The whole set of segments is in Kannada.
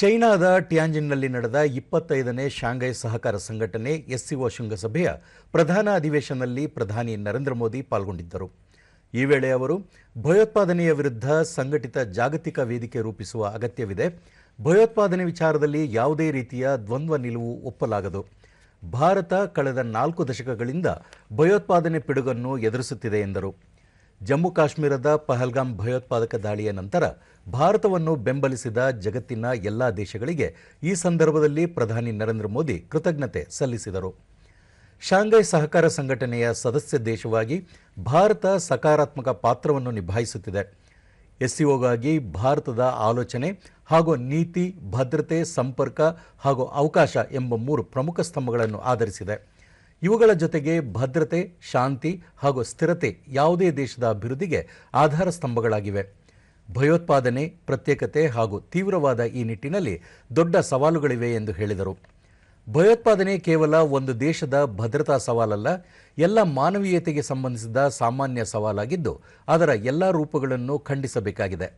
ಚೈನಾದ ಟ್ಯಾಂಜಿನ್ನಲ್ಲಿ ನಡೆದ ಇಪ್ಪತ್ತೈದನೇ ಶಾಂಘೈ ಸಹಕಾರ ಸಂಘಟನೆ ಎಸ್ಸಿಒ ಶೃಂಗಸಭೆಯ ಪ್ರಧಾನ ಅಧಿವೇಶನದಲ್ಲಿ ಪ್ರಧಾನಿ ನರೇಂದ್ರ ಮೋದಿ ಪಾಲ್ಗೊಂಡಿದ್ದರು. ಈ ವೇಳೆ ಅವರು, ಭಯೋತ್ಪಾದನೆಯ ವಿರುದ್ಧ ಸಂಘಟಿತ ಜಾಗತಿಕ ವೇದಿಕೆ ರೂಪಿಸುವ ಅಗತ್ಯವಿದೆ. ಭಯೋತ್ಪಾದನೆ ವಿಚಾರದಲ್ಲಿ ಯಾವುದೇ ರೀತಿಯ ದ್ವಂದ್ವ ನಿಲುವು ಒಪ್ಪಲಾಗದು. ಭಾರತ ಕಳೆದ ನಾಲ್ಕು ದಶಕಗಳಿಂದ ಭಯೋತ್ಪಾದನೆ ಪಿಡುಗನ್ನು ಎದುರಿಸುತ್ತಿದೆ ಎಂದರು. ಜಮ್ಮು ಕಾಶ್ಮೀರದ ಪಹಲ್ಗಾಮ್ ಭಯೋತ್ಪಾದಕ ದಾಳಿಯ ನಂತರ ಭಾರತವನ್ನು ಬೆಂಬಲಿಸಿದ ಜಗತ್ತಿನ ಎಲ್ಲ ದೇಶಗಳಿಗೆ ಈ ಸಂದರ್ಭದಲ್ಲಿ ಪ್ರಧಾನಿ ನರೇಂದ್ರ ಮೋದಿ ಕೃತಜ್ಞತೆ ಸಲ್ಲಿಸಿದರು. ಶಾಂಘೈ ಸಹಕಾರ ಸಂಘಟನೆಯ ಸದಸ್ಯ ದೇಶವಾಗಿ ಭಾರತ ಸಕಾರಾತ್ಮಕ ಪಾತ್ರವನ್ನು ನಿಭಾಯಿಸುತ್ತಿದೆ. ಎಸ್ಸಿಒಗಾಗಿ ಭಾರತದ ಆಲೋಚನೆ ಹಾಗೂ ನೀತಿ, ಭದ್ರತೆ, ಸಂಪರ್ಕ ಹಾಗೂ ಅವಕಾಶ ಎಂಬ ಮೂರು ಪ್ರಮುಖ ಸ್ತಂಭಗಳನ್ನು ಆಧರಿಸಿದೆ. ಇವುಗಳ ಜೊತೆಗೆ ಭದ್ರತೆ, ಶಾಂತಿ ಹಾಗೂ ಸ್ಥಿರತೆ ಯಾವುದೇ ದೇಶದ ಅಭಿವೃದ್ಧಿಗೆ ಆಧಾರ ಸ್ತಂಭಗಳಾಗಿವೆ. ಭಯೋತ್ಪಾದನೆ, ಪ್ರತ್ಯೇಕತೆ ಹಾಗೂ ತೀವ್ರವಾದ ಈ ನಿಟ್ಟಿನಲ್ಲಿ ದೊಡ್ಡ ಸವಾಲುಗಳಿವೆ ಎಂದು ಹೇಳಿದರು. ಭಯೋತ್ಪಾದನೆ ಕೇವಲ ಒಂದು ದೇಶದ ಭದ್ರತಾ ಸವಾಲಲ್ಲ, ಎಲ್ಲ ಮಾನವೀಯತೆಗೆ ಸಂಬಂಧಿಸಿದ ಸಾಮಾನ್ಯ ಸವಾಲಾಗಿದ್ದು, ಅದರ ಎಲ್ಲ ರೂಪಗಳನ್ನು ಖಂಡಿಸಬೇಕಾಗಿದೆ.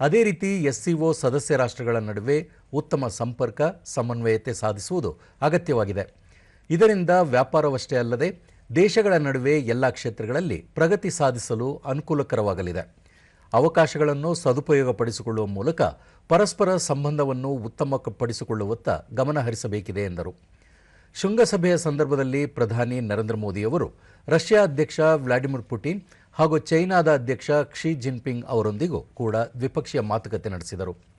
ಅದೇ ರೀತಿ ಎಸ್ಸಿಒ ಸದಸ್ಯ ರಾಷ್ಟ್ರಗಳ ನಡುವೆ ಉತ್ತಮ ಸಂಪರ್ಕ, ಸಮನ್ವಯತೆ ಸಾಧಿಸುವುದು ಅಗತ್ಯವಾಗಿದೆ. ಇದರಿಂದ ವ್ಯಾಪಾರವಷ್ಟೇ ಅಲ್ಲದೆ ದೇಶಗಳ ನಡುವೆ ಎಲ್ಲಾ ಕ್ಷೇತ್ರಗಳಲ್ಲಿ ಪ್ರಗತಿ ಸಾಧಿಸಲು ಅನುಕೂಲಕರವಾಗಲಿದೆ. ಅವಕಾಶಗಳನ್ನು ಸದುಪಯೋಗಪಡಿಸಿಕೊಳ್ಳುವ ಮೂಲಕ ಪರಸ್ಪರ ಸಂಬಂಧವನ್ನು ಉತ್ತಮಪಡಿಸಿಕೊಳ್ಳುವತ್ತ ಗಮನಹರಿಸಬೇಕಿದೆ ಎಂದರು. ಶೃಂಗಸಭೆಯ ಸಂದರ್ಭದಲ್ಲಿ ಪ್ರಧಾನಿ ನರೇಂದ್ರ ಮೋದಿ ಅವರು ರಷ್ಯಾ ಅಧ್ಯಕ್ಷ ವ್ಲಾಡಿಮಿರ್ ಪುಟಿನ್ ಹಾಗೂ ಚೈನಾದ ಅಧ್ಯಕ್ಷ ಕ್ಷಿ ಜಿನ್ಪಿಂಗ್ ಅವರೊಂದಿಗೂ ಕೂಡ ದ್ವಿಪಕ್ಷೀಯ ಮಾತುಕತೆ ನಡೆಸಿದರು.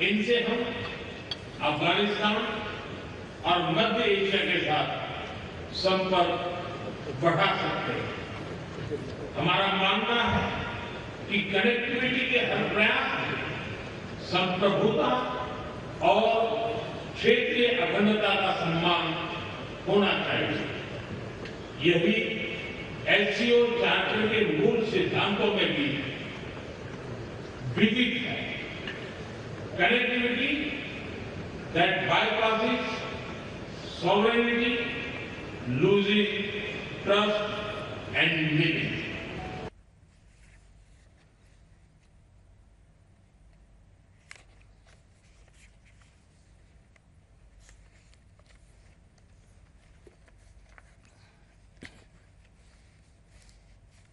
इनसे हम अफ़गानिस्तान और मध्य एशिया के साथ संपर्क बढ़ा सकते हैं। हमारा मानना है कि कनेक्टिविटी के हर प्रयास संप्रभुता और क्षेत्रीय अखंडता का सम्मान होना चाहिए। यही एससीओ चार्टर के मूल सिद्धांतों में भी विदित है। connectivity that bypasses sovereignty, losing trust and meaning.